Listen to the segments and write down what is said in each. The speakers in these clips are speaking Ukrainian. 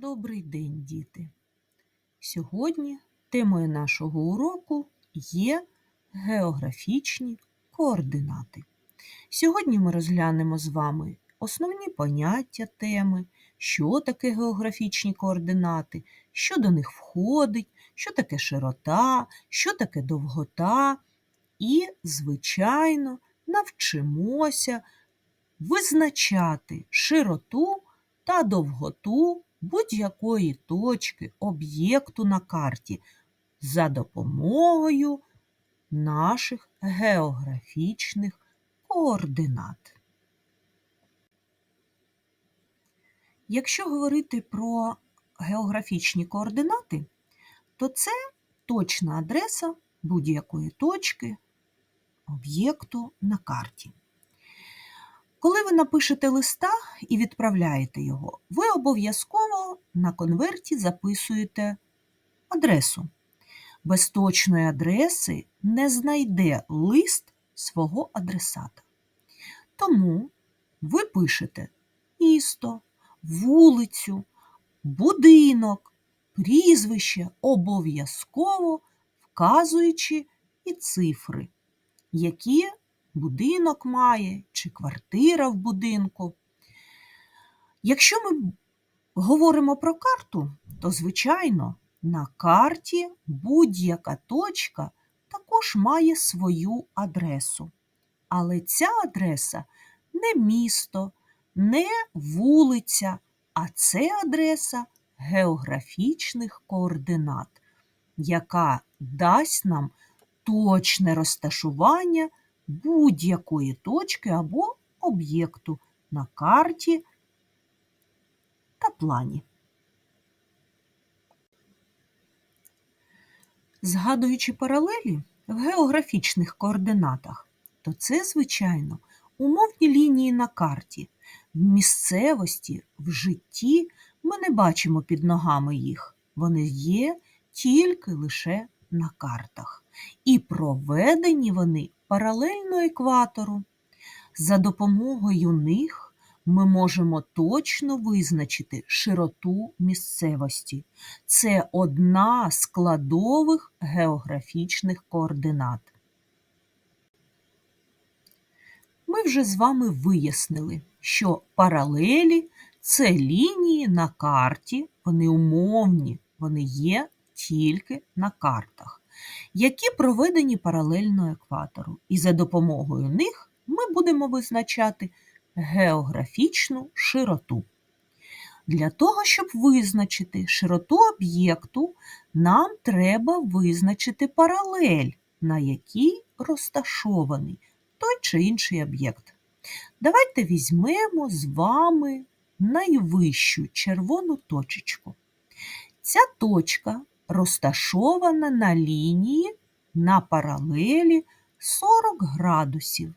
Добрий день, діти! Сьогодні темою нашого уроку є географічні координати. Сьогодні ми розглянемо з вами основні поняття теми, що таке географічні координати, що до них входить, що таке широта, що таке довгота, і, звичайно, навчимося визначати широту та довготу будь-якої точки об'єкту на карті за допомогою наших географічних координат. Якщо говорити про географічні координати, то це точна адреса будь-якої точки об'єкту на карті. Коли ви напишете листа і відправляєте його, ви обов'язково на конверті записуєте адресу. Без точної адреси не знайде лист свого адресата. Тому ви пишете місто, вулицю, будинок, прізвище, обов'язково вказуючи і цифри, які будинок має чи квартира в будинку. Якщо ми говоримо про карту, то, звичайно, на карті будь-яка точка також має свою адресу. Але ця адреса не місто, не вулиця, а це адреса географічних координат, яка дасть нам точне розташування будь-якої точки або об'єкту на карті та плані. Згадуючи паралелі в географічних координатах, то це, звичайно, умовні лінії на карті. В місцевості, в житті ми не бачимо під ногами їх. Вони є тільки лише на картах. І проведені вони паралельно екватору. За допомогою них ми можемо точно визначити широту місцевості. Це одна з складових географічних координат. Ми вже з вами вияснили, що паралелі це лінії на карті, вони умовні, вони є тільки на картах які проведені паралельно екватору, і за допомогою них ми будемо визначати географічну широту. Для того, щоб визначити широту об'єкту, нам треба визначити паралель, на якій розташований той чи інший об'єкт. Давайте візьмемо з вами найвищу червону точечку. Ця точка розташована на лінії на паралелі 40 градусів.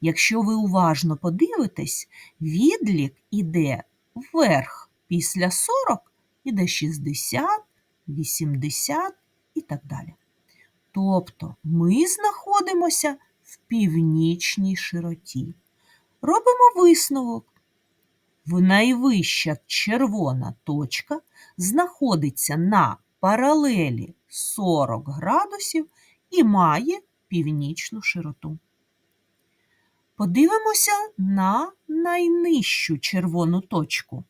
Якщо ви уважно подивитесь, відлік іде вверх після 40 іде 60, 80 і так далі. Тобто ми знаходимося в північній широті. Робимо висновок. В найвища червона точка знаходиться на паралелі 40 градусів і має північну широту. Подивимося на найнижчу червону точку.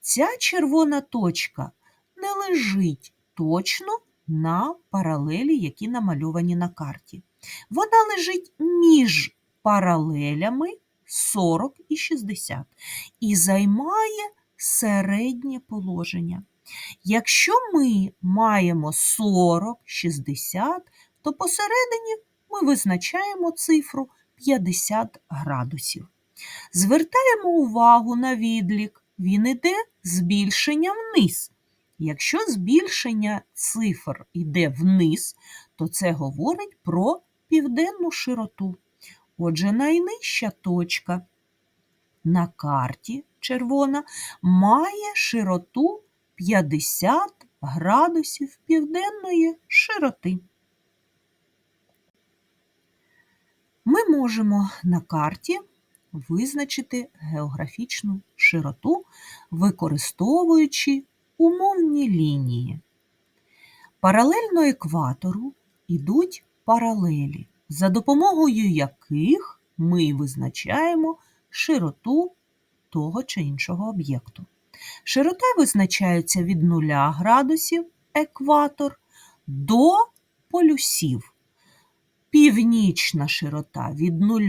Ця червона точка не лежить точно на паралелі, які намальовані на карті. Вона лежить між паралелями 40 і 60 і займає середнє положення. Якщо ми маємо 40, 60, то посередині ми визначаємо цифру 50 градусів. Звертаємо увагу на відлік, він іде збільшення вниз. Якщо збільшення цифр йде вниз, то це говорить про південну широту. Отже, найнижча точка на карті червона має широту 50 градусів південної широти. Ми можемо на карті визначити географічну широту, використовуючи умовні лінії. Паралельно екватору йдуть паралелі, за допомогою яких ми визначаємо широту того чи іншого об'єкту. Широта визначається від 0 градусів екватор до полюсів. Північна широта від 0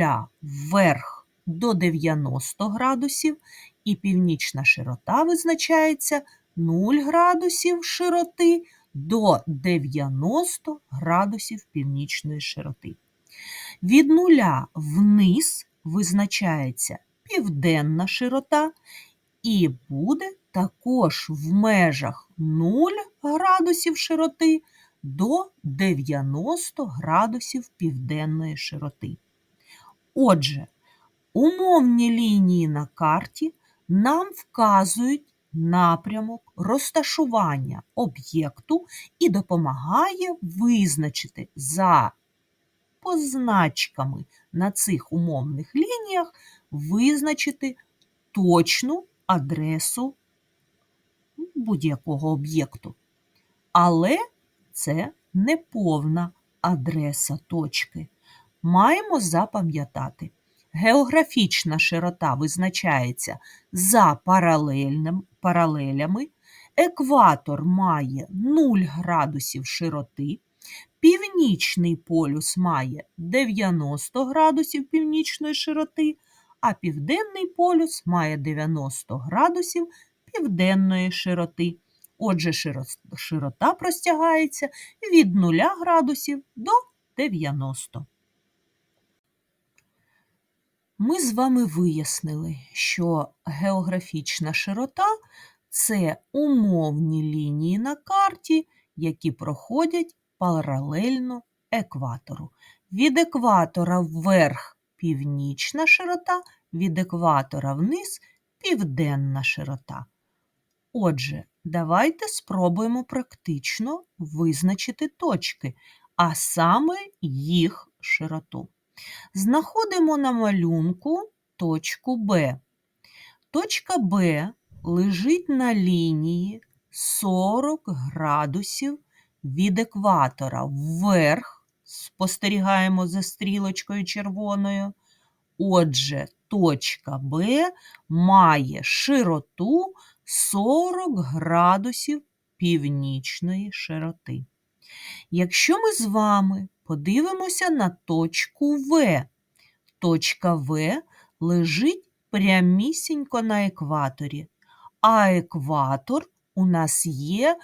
вверх до 90 градусів, і північна широта визначається 0 градусів широти до 90 градусів північної широти. Від нуля вниз визначається південна широта і буде також в межах 0 градусів широти до 90 градусів південної широти. Отже, умовні лінії на карті нам вказують напрямок розташування об'єкту і допомагає визначити за позначками на цих умовних лініях визначити точну адресу будь-якого об'єкту. Але це не повна адреса точки. Маємо запам'ятати, географічна широта визначається за паралелями, екватор має 0 градусів широти, північний полюс має 90 градусів північної широти, а південний полюс має 90 градусів південної широти. Отже, широта простягається від 0 градусів до 90. Ми з вами вияснили, що географічна широта це умовні лінії на карті, які проходять паралельно екватору. Від екватора вверх північна широта, від екватора вниз південна широта. Отже, давайте спробуємо практично визначити точки, а саме їх широту. Знаходимо на малюнку точку Б. Точка Б лежить на лінії 40 градусів від екватора вверх, спостерігаємо за стрілочкою червоною. Отже, точка Б має широту 40 градусів північної широти. Якщо ми з вами подивимося на точку В, точка В лежить прямісінько на екваторі, а екватор у нас є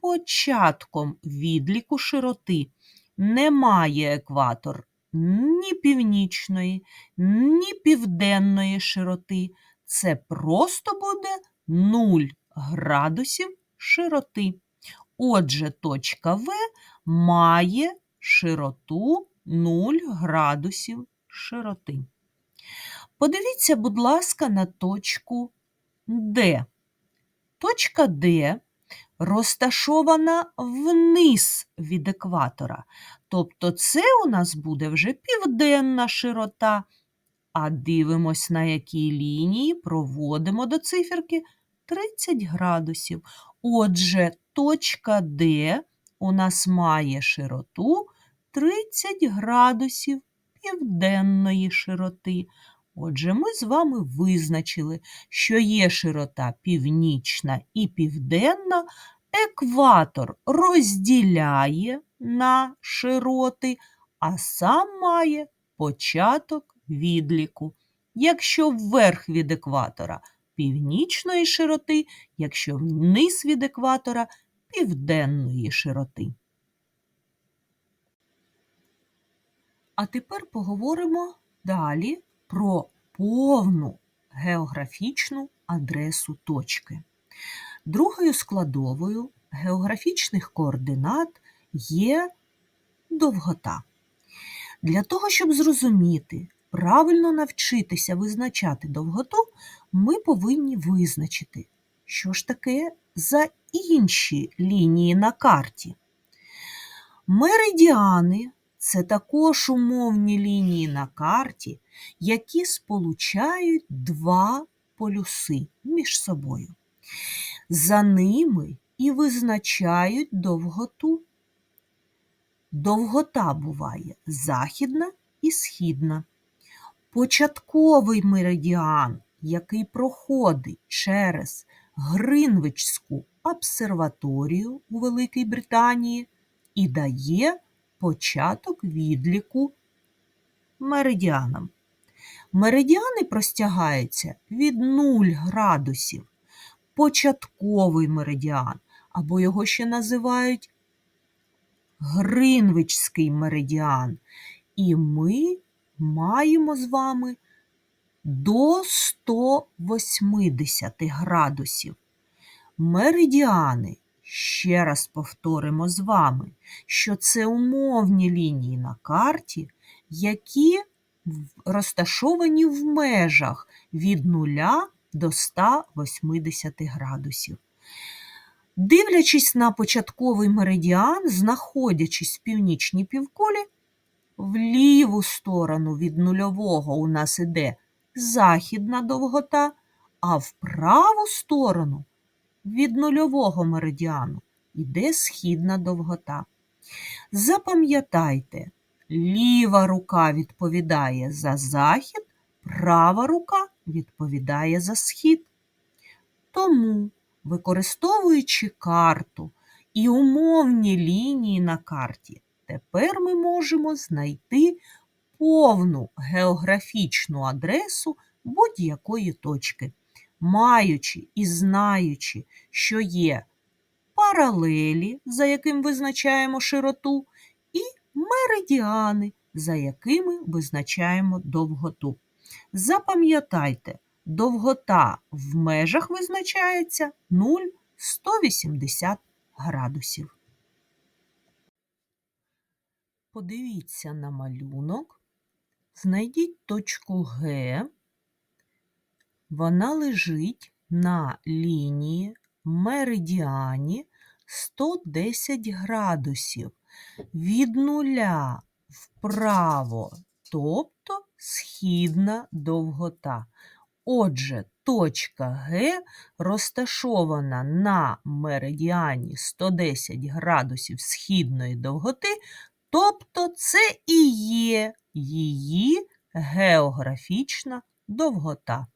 початком відліку широти. Немає екватор ні північної, ні південної широти. Це просто буде 0 градусів широти. Отже, точка В має широту 0 градусів широти. Подивіться, будь ласка, на точку Д. Точка Д розташована вниз від екватора. Тобто це у нас буде вже південна широта. А дивимось, на якій лінії проводимо до циферки 30 градусів. Отже, точка Д у нас має широту 30 градусів південної широти. Отже, ми з вами визначили, що є широта північна і південна, екватор розділяє на широти, а сам має початок відліку. Якщо вверх від екватора північної широти, якщо вниз від екватора південної широти. А тепер поговоримо далі про повну географічну адресу точки. Другою складовою географічних координат є довгота. Для того, щоб зрозуміти, правильно навчитися визначати довготу, ми повинні визначити, що ж таке за інші лінії на карті. Меридіани це також умовні лінії на карті, які сполучають два полюси між собою. За ними і визначають довготу. Довгота буває західна і східна. Початковий меридіан, який проходить через Гринвичську обсерваторію у Великій Британії і дає початок відліку меридіанам. Меридіани простягаються від 0 градусів. Початковий меридіан, або його ще називають Гринвичський меридіан. І ми маємо з вами до 180 градусів. Меридіани, ще раз повторимо з вами, що це умовні лінії на карті, які розташовані в межах від 0 до 180 градусів. Дивлячись на початковий меридіан, знаходячись в північній півкулі, в ліву сторону від нульового у нас іде західна довгота, а в праву сторону від нульового меридіану іде східна довгота. Запам'ятайте, ліва рука відповідає за захід, права рука відповідає за схід. Тому, використовуючи карту і умовні лінії на карті, тепер ми можемо знайти повну географічну адресу будь-якої точки, маючи і знаючи, що є паралелі, за яким визначаємо широту, і меридіани, за якими визначаємо довготу. Запам'ятайте, довгота в межах визначається 0,180 градусів. Подивіться на малюнок, знайдіть точку Г. Вона лежить на лінії меридіані 110 градусів від нуля вправо, тобто східна довгота. Отже, точка Г розташована на меридіані 110 градусів східної довготи, тобто це і є її географічна довгота.